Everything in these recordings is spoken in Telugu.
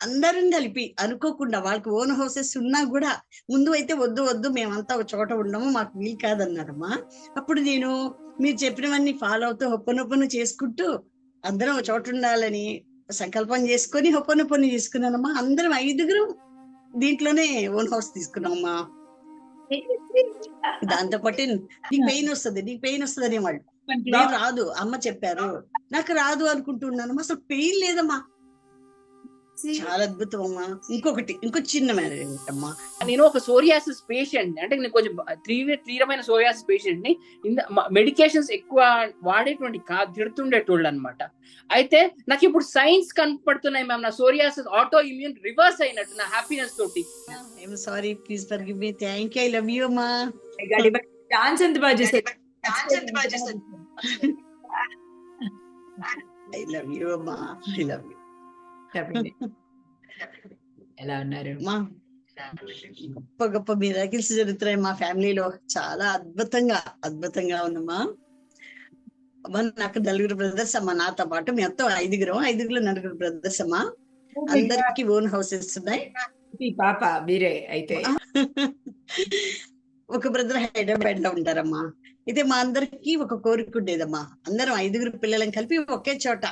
అందరం కలిపి అనుకోకుండా వాళ్ళకి ఓన్ హౌసెస్ ఉన్నా కూడా ముందు అయితే వద్దు వద్దు మేమంతా ఒక చోట ఉండము మాకు వీలు కాదన్నారమ్మా. అప్పుడు నేను మీరు చెప్పినవన్నీ ఫాలో అవుతూ హొప్పనొప్పను చేసుకుంటూ అందరం ఒక చోట ఉండాలని సంకల్పం చేసుకొని హొప్పనొప్పని తీసుకున్నానమ్మా. అందరం ఐదుగురు దీంట్లోనే ఓన్ హౌస్ తీసుకున్నామమ్మా. దాంతో పాటు నీకు పెయిన్ వస్తుంది నీకు పెయిన్ వస్తుంది అనేవాళ్ళు రాదు అమ్మ చెప్పారు. నాకు రాదు అనుకుంటున్నాను అసలు పెయిన్ లేదమ్మా. చాలా అద్భుతం అమ్మా ఇంకొకటి ఇంకో చిన్న మ్యారేజ్ అమ్మా నేను ఒక సోరియాసిస్ పేషెంట్ అంటే నేను కొంచెం తీవ్ర తీవ్రమైన సోరియాసిస్ పేషెంట్ని మెడికేషన్స్ ఎక్కువ వాడేటువంటి కా తిడుతుండేటోళ్ళు అనమాట అయితే నాకు ఇప్పుడు సైన్స్ కనపడుతున్నాయి మ్యామ్ నా సోరియాసిస్ ఆటో ఇమ్యూన్ రివర్స్ అయినట్టు నా హ్యాపీనెస్ తోటి. Sorry please forgive me thank you I love you అమ్మా. డాన్స్ ఎంత బాగా చేశారు ఐ లవ్ యూ అమ్మా. ఐ లవ్ యూ చెప్పండి. ఎలా ఉన్నారు? అమ్మా గొప్ప గొప్ప మిరాకిల్స్ జరుగుతున్నాయి మా ఫ్యామిలీలో. చాలా అద్భుతంగా అద్భుతంగా ఉందమ్మా. అమ్మా నాకు నలుగురు బ్రదర్స్ అమ్మా నాతో పాటు మొత్తం ఐదుగురు ఐదుగురు నలుగురు బ్రదర్స్ అమ్మా. అందరికి ఓన్ హౌసెస్ ఉన్నాయి. పాప మీరే అయితే. ఒక బ్రదర్ హైదరాబాద్లో ఉంటారమ్మా. అయితే మా అందరికి ఒక కోరిక ఉండేదమ్మా. అందరం ఐదుగురు పిల్లలను కలిపి ఒకే చోట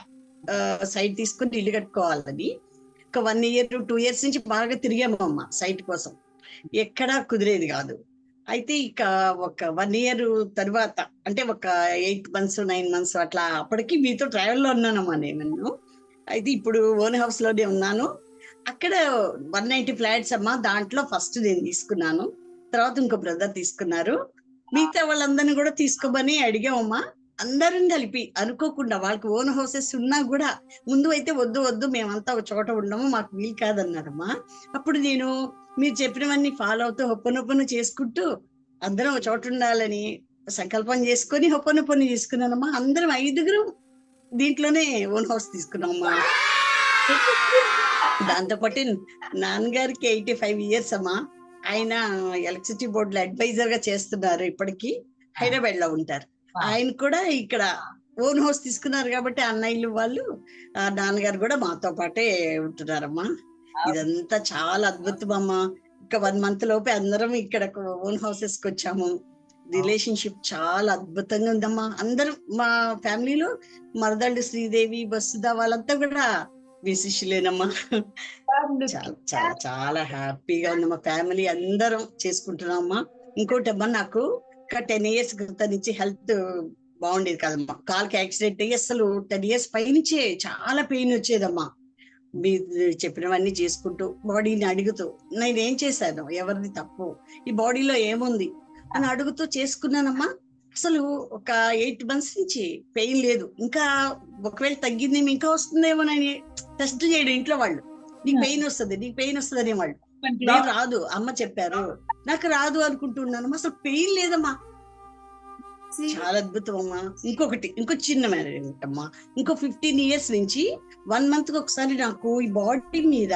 సైట్ తీసుకుని ఇల్లు కట్టుకోవాలని. ఒక వన్ ఇయర్ టూ ఇయర్స్ నుంచి బాగా తిరిగామమ్మా సైట్ కోసం. ఎక్కడా కుదిరేది కాదు. అయితే ఇక ఒక వన్ ఇయర్ తర్వాత అంటే ఒక ఎయిట్ మంత్స్ నైన్ మంత్స్ అట్లా అప్పటికి మీతో ట్రావెల్లో ఉన్నానమ్మా నేను. అయితే ఇప్పుడు ఓన్ హౌస్లోనే ఉన్నాను. అక్కడ వన్ నైన్టీ ఫ్లాట్స్ అమ్మా దాంట్లో ఫస్ట్ నేను తీసుకున్నాను. తర్వాత ఇంకో బ్రదర్ తీసుకున్నారు. మిగతా వాళ్ళందరినీ కూడా తీసుకోమని అడిగామమ్మా అందరం కలిపి అనుకోకుండా వాళ్ళకి ఓన్ హౌసెస్ ఉన్నా కూడా ముందు అయితే వద్దు వద్దు మేమంతా ఒక చోట ఉండము మాకు వీలు కాదన్నారమ్మా. అప్పుడు నేను మీరు చెప్పినవన్నీ ఫాలో అవుతూ హొప్పనొప్పను చేసుకుంటూ అందరం ఒక చోట ఉండాలని సంకల్పం చేసుకొని హొప్పనొప్పని తీసుకున్నానమ్మా. అందరం ఐదుగురు దీంట్లోనే ఓన్ హౌస్ తీసుకున్నామమ్మా. దాంతోపాటు నాన్నగారికి ఎయిటీ ఫైవ్ ఇయర్స్ అమ్మా. ఆయన ఎలక్ట్రిసిటీ బోర్డులో అడ్వైజర్గా అడ్వైజర్గా చేస్తున్నారు ఇప్పటికీ. హైదరాబాద్లో ఉంటారు. ఆయన కూడా ఇక్కడ ఓన్ హౌస్ తీసుకున్నారు కాబట్టి అన్నయ్యలు వాళ్ళు ఆ నాన్నగారు కూడా మాతో పాటే ఉంటున్నారమ్మా. ఇదంతా చాలా అద్భుతం అమ్మా. ఒక వన్ మంత్ లోపే అందరం ఇక్కడ ఓన్ హౌసెస్కి వచ్చాము. రిలేషన్షిప్ చాలా అద్భుతంగా ఉందమ్మా. అందరం మా ఫ్యామిలీలో మరదళ్ళు శ్రీదేవి వసుధ వాళ్ళంతా కూడా విశిష్యులేనమ్మా చాలా చాలా చాలా హ్యాపీగా ఉంది మా ఫ్యామిలీ అందరం చేసుకుంటున్నామమ్మా. ఇంకోటి అమ్మా నాకు ఒక టెన్ ఇయర్స్ క్రితం నుంచి హెల్త్ బాగుండేది కదమ్మా. కాల్కి యాక్సిడెంట్ అయ్యి అసలు టెన్ ఇయర్స్ పైనుంచే చాలా పెయిన్ వచ్చేదమ్మా. మీరు చెప్పినవన్నీ చేసుకుంటూ బాడీని అడుగుతూ నేను ఏం చేశాను? ఎవరిది తప్పు? ఈ బాడీలో ఏముంది? అని అడుగుతూ చేసుకున్నానమ్మా. అసలు ఒక ఎయిట్ మంత్స్ నుంచి పెయిన్ లేదు. ఇంకా ఒకవేళ తగ్గింది ఇంకా వస్తుందేమోనని టెస్ట్ చేయడం ఇంట్లో వాళ్ళు. నీకు పెయిన్ వస్తుంది నీకు పెయిన్ వస్తుంది నేను రాదు అమ్మ చెప్పారు. నాకు రాదు అనుకుంటున్నాను అసలు పెయిన్ లేదమ్మా. చాలా అద్భుతం అమ్మా ఇంకొకటి ఇంకో చిన్న మ్యారేజ్ అమ్మా ఇంకో ఫిఫ్టీన్ ఇయర్స్ నుంచి వన్ మంత్కి ఒకసారి నాకు ఈ బాడీ మీద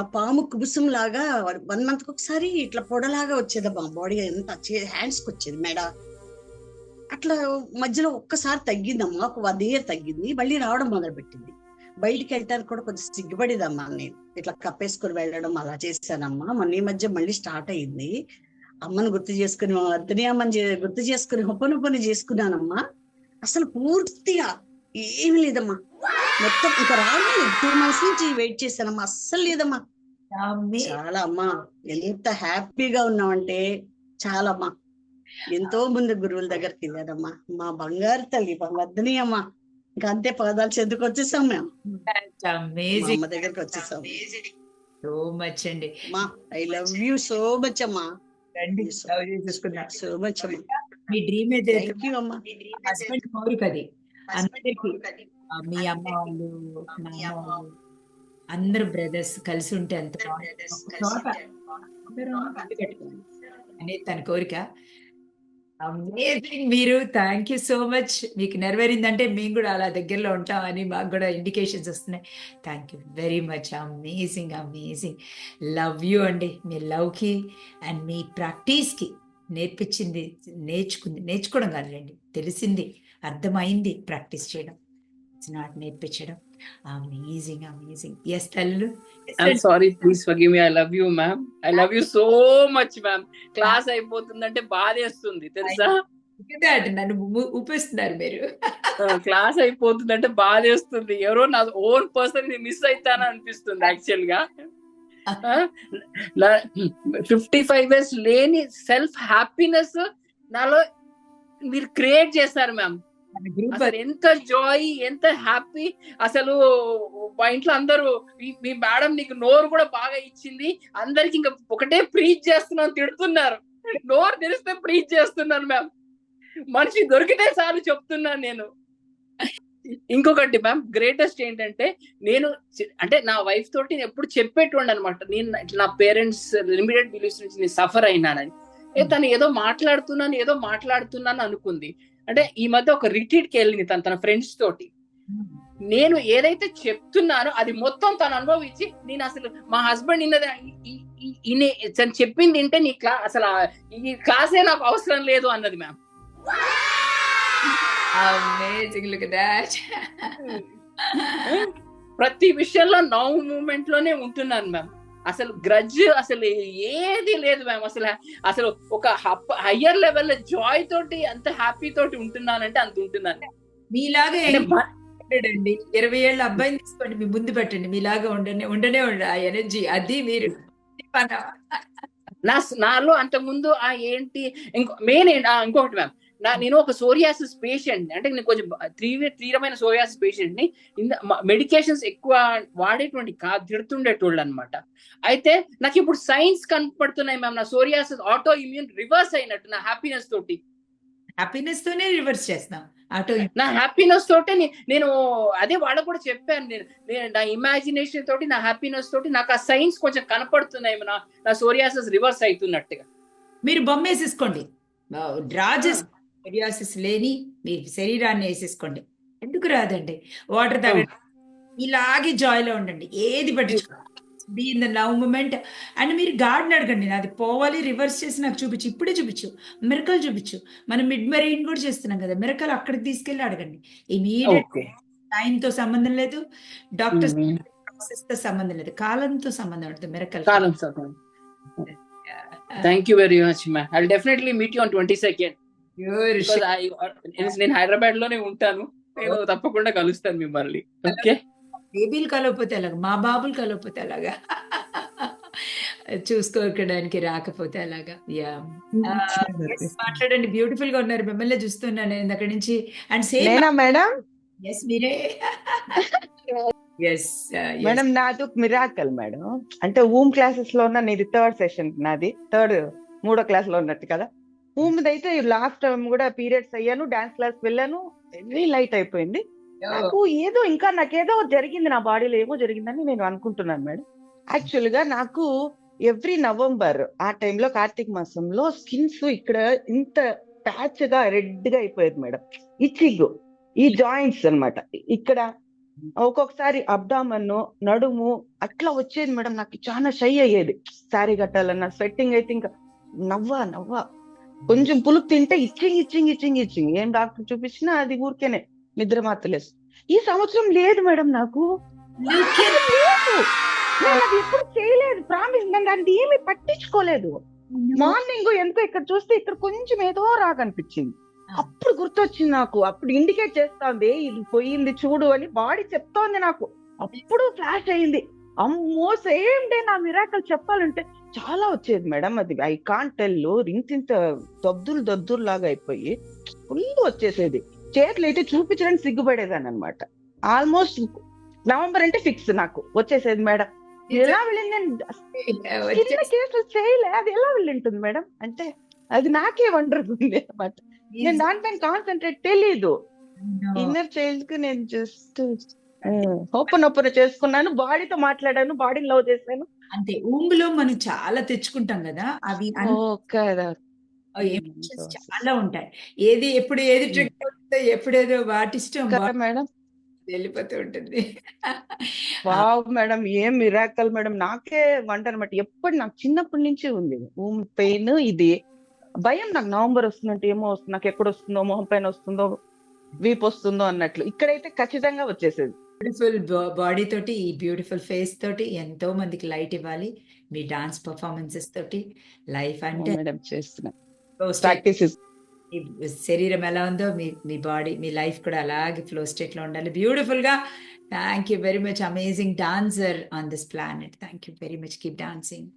పాము కుబుసం లాగా వన్ మంత్కి ఒకసారి ఇట్లా పొడలాగా వచ్చేదమ్మా. బాడీ ఎంత హ్యాండ్స్కి వచ్చేది మెడ. అట్లా మధ్యలో ఒక్కసారి తగ్గిందమ్మా. ఒక వన్ ఇయర్ తగ్గింది. మళ్ళీ రావడం మొదలు పెట్టింది బయటికి వెళ్ళటానికి కూడా కొంచెం సిగ్గుపడేదమ్మా నేను. ఇట్లా కప్పేసుకొని వెళ్ళడం అలా చేశానమ్మా. మొన్న ఈ మధ్య మళ్ళీ స్టార్ట్ అయింది. అమ్మను గుర్తు చేసుకుని అతని అమ్మని గుర్తు చేసుకుని హొప్పని హొప్పని చేసుకున్నానమ్మా. అసలు పూర్తిగా ఏమి లేదమ్మా. మొత్తం ఇంకా రాలేదు టూ మంత్స్ నుంచి వెయిట్ చేశానమ్మా. అస్సలు లేదమ్మా. చాలా అమ్మా. ఎంత హ్యాపీగా ఉన్నామంటే చాలా అమ్మా ఎంతో మంది గురువుల దగ్గరికి వెళ్ళానమ్మా. మా బంగారు తల్లి మా వద్దని అమ్మా ఇంకా అంతే పదాలు చెందుకు వచ్చేసాం మేము. అమ్మ దగ్గరికి వచ్చేసాం. సో మచ్ అండి. మా I love you so much అమ్మా. రండి సో మచ్ అమ్మా. మీ డ్రీమ్ యూ అమ్మా. హస్బెండ్ కోరిక అది అందరికి మీ అమ్మ వాళ్ళు అందరు బ్రదర్స్ కలిసి ఉంటే ఎంత అనేది తన కోరిక. అమేజింగ్ మీరు థ్యాంక్ యూ సో మచ్ మీకు నెరవేరిందంటే మేము కూడా అలా దగ్గరలో ఉంటామని మాకు కూడా ఇండికేషన్స్ వస్తున్నాయి. Thank you very much amazing amazing love you అండి. మీ లవ్కి అండ్ మీ ప్రాక్టీస్కి నేర్పించింది నేర్చుకుంది నేర్చుకోవడం కాదులేండి. తెలిసింది అర్థమైంది ప్రాక్టీస్ చేయడం. ఇట్స్ నాట్ నేర్పించడం. అమేజింగ్ అమేజింగ్ ఎస్ తల్లు I'm sorry please forgive me I love you ma'am I love you so much ma'am class అయిపోతుందంటే బాధేస్తుంది తెలుసా? నన్ను ఊపిస్తున్నారు మీరు. క్లాస్ అయిపోతుందంటే బాధేస్తుంది. ఎవరో నా ఓన్ పర్సన్ మిస్ అవుతాను అనిపిస్తుంది యాక్చువల్గా. ఫిఫ్టీ ఫైవ్ ఇయర్స్ లేని సెల్ఫ్ హ్యాపీనెస్ నాలో మీరు క్రియేట్ చేశారు మ్యామ్ ఎంత జాయ్ ఎంత హ్యాపీ అసలు మా ఇంట్లో అందరూ "ఈ- మీ మేడం నీకు నోరు కూడా బాగా ఇచ్చింది. అందరికి ఇంకా ఒకటే ప్రీచ్ చేస్తున్నాను తిడుతున్నారు. నోరు తెరిస్తే ప్రీచ్ చేస్తున్నాను మ్యామ్ మనిషి దొరికితే చాలు చెప్తున్నాను నేను. ఇంకొకటి మ్యామ్ గ్రేటెస్ట్ ఏంటంటే నేను అంటే నా వైఫ్ తోటి నేను ఎప్పుడు చెప్పేటోండి అనమాట. నేను ఇట్లా నా పేరెంట్స్ లిమిటెడ్ బిలీఫ్స్ నుంచి నేను సఫర్ అయినానని. తను ఏదో మాట్లాడుతున్నాను ఏదో మాట్లాడుతున్నాను అనుకుంది. అంటే ఈ మధ్య ఒక రిట్రీట్కి వెళ్ళింది తను తన ఫ్రెండ్స్ తోటి. నేను ఏదైతే చెప్తున్నానో అది మొత్తం తను అనుభవించి నేను అసలు మా హస్బెండ్ ఈయన తను చెప్పింది వింటే నీ క్లా అసలు ఈ క్లాసే నాకు అవసరం లేదు అన్నది మ్యామ్ ప్రతి విషయంలో నవ్ మూమెంట్లోనే ఉంటున్నాను మ్యామ్ అసలు గ్రజ్ అసలు ఏది లేదు మ్యామ్ అసలు అసలు ఒక హయ్యర్ లెవెల్ జాయ్ తోటి అంత హ్యాపీ తోటి ఉంటున్నానంటే అంత ఉంటున్నాను. మీలాగా అండి ఇరవై ఏళ్ళ అబ్బాయిని తీసుకోండి మీ ముందు పెట్టండి. మీలాగా ఉండనే ఉండనే ఉండ ఆ ఎనర్జీ అది మీరు. నా నాలో అంత ముందు ఆ ఏంటి ఇంకో మెయిన్ ఇంకొకటి మ్యామ్ నా నేను ఒక సోరియాసిస్ పేషెంట్ అంటే నేను కొంచెం తీవ్ర తీవ్రమైన సోరియాసిస్ పేషెంట్ని మెడికేషన్స్ ఎక్కువ వాడేటువంటి కా తిడుతుండేటోళ్ళు అనమాట అయితే నాకు ఇప్పుడు సైన్స్ కనపడుతున్నాయి మ్యామ్ నా సోరియాసిస్ ఆటో ఇమ్యూన్ రివర్స్ అయినట్టు నా హ్యాపీనెస్ తోటి. హ్యాపీనెస్ తోనే రివర్స్ చేస్తాం. నా హ్యాపీనెస్ తోటి నేను అదే వాళ్ళకు కూడా చెప్పాను. నేను నేను నా ఇమాజినేషన్ తోటి నా హ్యాపీనెస్ తోటి నాకు ఆ సైన్స్ కొంచెం కనపడుతున్నాయి నా నా సోరియాసిస్ రివర్స్ అవుతున్నట్టుగా. మీరు బొమ్మ వేసేసుకోండి డ్రా చేసి సోరియాసిస్ లేని మీ శరీరాన్ని వేసేసుకోండి. ఎందుకు రాదండి? వాటర్ తాగండి. ఇలాగే జాయ్లో ఉండండి. ఏది పట్టించుకోండి be in the love moment. And మీరు గార్డెన్ అడగండి. నాది పోవాలి రివర్స్ చేసి నాకు చూపించు. ఇప్పుడే చూపించు. మిరకల్ చూపించు. మనం మిడ్ మెరైన్ కూడా చేస్తున్నాం కదా. మిరకల్ అక్కడికి తీసుకెళ్ళి అడగండి. Immediate okay. టైం తో సంబంధం లేదు. డాక్టర్స్ ప్రాసెస్తో సంబంధం లేదు. కాలంతో సంబంధం ఉంటుంది miracle. Column thank you very much ma'am I definitely meet you on twenty second నేను హైదరాబాద్లోనే ఉంటాను. నేను తప్పకుండా కలుస్తాను మిమ్మల్ని. ఓకే? బేబీలు కలవకపోతే అలాగా మా బాబులు కలవకపోతే అలాగా చూసుకోవడానికి రాకపోతే అలాగా యా మాట్లాడండి. బ్యూటిఫుల్గా ఉన్నారు. మిమ్మల్ని చూస్తున్నాను నేను అక్కడి నుంచి. And same madam? ఎస్ మీరే. ఎస్ మేడం నాది ఒక మిరాకల్ మేడం. అంటే ఊమ్ క్లాసెస్లో ఉన్న నీది థర్డ్ సెషన్ నాది. థర్డ్ మూడో క్లాస్లో ఉన్నట్టు కదా? ఊమ్ అయితే లాస్ట్ టైం కూడా పీరియడ్స్ అయ్యాను డాన్స్ క్లాస్ వెళ్ళాను వెరీ లైట్ అయిపోయింది. నాకు ఏదో ఇంకా నాకేదో జరిగింది నా బాడీలో ఏమో జరిగిందని నేను అనుకుంటున్నాను మేడం. యాక్చువల్గా నాకు ఎవ్రీ నవంబర్ ఆ టైంలో కార్తీక మాసంలో స్కిన్స్ ఇక్కడ ఇంత ప్యాచ్గా రెడ్గా అయిపోయేది మేడం. ఇచ్చింగ్ ఈ జాయింట్స్ అన్నమాట. ఇక్కడ ఒక్కొక్కసారి అబ్డామన్ నడుము అట్లా వచ్చేది మేడం. నాకు చాలా షై అయ్యేది. శారీ కట్టాలన్న స్వెట్టింగ్ అయితే ఇంకా నవ్వా నవ్వా. కొంచెం పులుపు తింటే ఇచ్చింగ్ ఇచ్చింగ్ ఇచ్చింగ్ ఇచ్చింగ్. ఏం డాక్టర్ చూపించినా అది ఊరికేనే నిద్ర మాత్రలేదు ఈ సంవత్సరం లేదు మేడం నాకు. లేదు. నేను అది ఎప్పుడు చేయలేదు. ప్రామిస్ నేను దాన్ని ఏమి పట్టించుకోలేదు. మార్నింగ్ ఎందుకో ఇక్కడ చూస్తే ఇక్కడ కొంచెం ఏదో రాకనిపించింది అప్పుడు గుర్తొచ్చింది నాకు. అప్పుడు ఇండికేట్ చేస్తోంది. ఇది పోయింది చూడు అని బాడీ చెప్తోంది నాకు. అప్పుడు ఫ్లాష్ అయింది. అమ్మో సేమ్ డే నా మిరాకల్ చెప్పాలంటే చాలా వచ్చేది మేడం అది. ఐ కాంట్ టెల్ ఇంతింత దద్దులు దద్దులు లాగా అయిపోయి ఫుల్ వచ్చేసేది. చేతులు అయితే చూపించడానికి సిగ్గుపడేదాన్ని అనమాట ఆల్మోస్ట్ నవంబర్ అంటే ఫిక్స్ నాకు వచ్చేసేది మేడం. ఎలా వెళ్ళింది నేను చిన్న కేసులు చేయలే అది ఎలా వెళ్ళింటుంది మేడం? అంటే అది నాకే వండర్ ఉంది అనమాట నేను దానిపైన కాన్సన్ట్రేట్ తెలీదు. ఇన్నర్ చైల్డ్కి నేను జస్ట్ ఓపెన్ ఓపెన్ చేసుకున్నాను బాడీతో మాట్లాడాను బాడీ లవ్ చేశాను. అంతే ఊంగులో మనం చాలా తెచ్చుకుంటాం కదా అవి చాలా ఉంటాయి. ఏది ఎప్పుడు ఏది ట్రిక్ ఎప్పుడేదో వాటి ఇష్టం వాటి మేడం? వెళ్ళిపోతూ ఉంటుంది. వావ్ మేడం ఏం మిరాకల్ మేడం. నాకే వంట అనమాట. ఎప్పుడు నాకు చిన్నప్పటి నుంచి ఉంది. ఊమ్ పెయిన్ ఇది. భయం నాకు నవంబర్ వస్తుందంటే ఏమో వస్తుంది నాకు ఎక్కడ వస్తుందో మొహం పైన వస్తుందో వీప్ వస్తుందో అన్నట్లు. ఇక్కడైతే ఖచ్చితంగా వచ్చేసేది. బ్యూటిఫుల్ బాడీ తోటి ఈ బ్యూటిఫుల్ ఫేస్ తోటి ఎంతో మందికి లైట్ ఇవ్వాలి. మీ డాన్స్ పర్ఫార్మెన్సెస్ తోటి లైఫ్ అంటే శరీరం ఎలా ఉందో మీ మీ బాడీ మీ లైఫ్ కూడా అలాగే ఫ్లో స్టేట్లో ఉండాలి. బ్యూటిఫుల్గా thank you very much amazing dancer on this planet. Thank you very much keep dancing.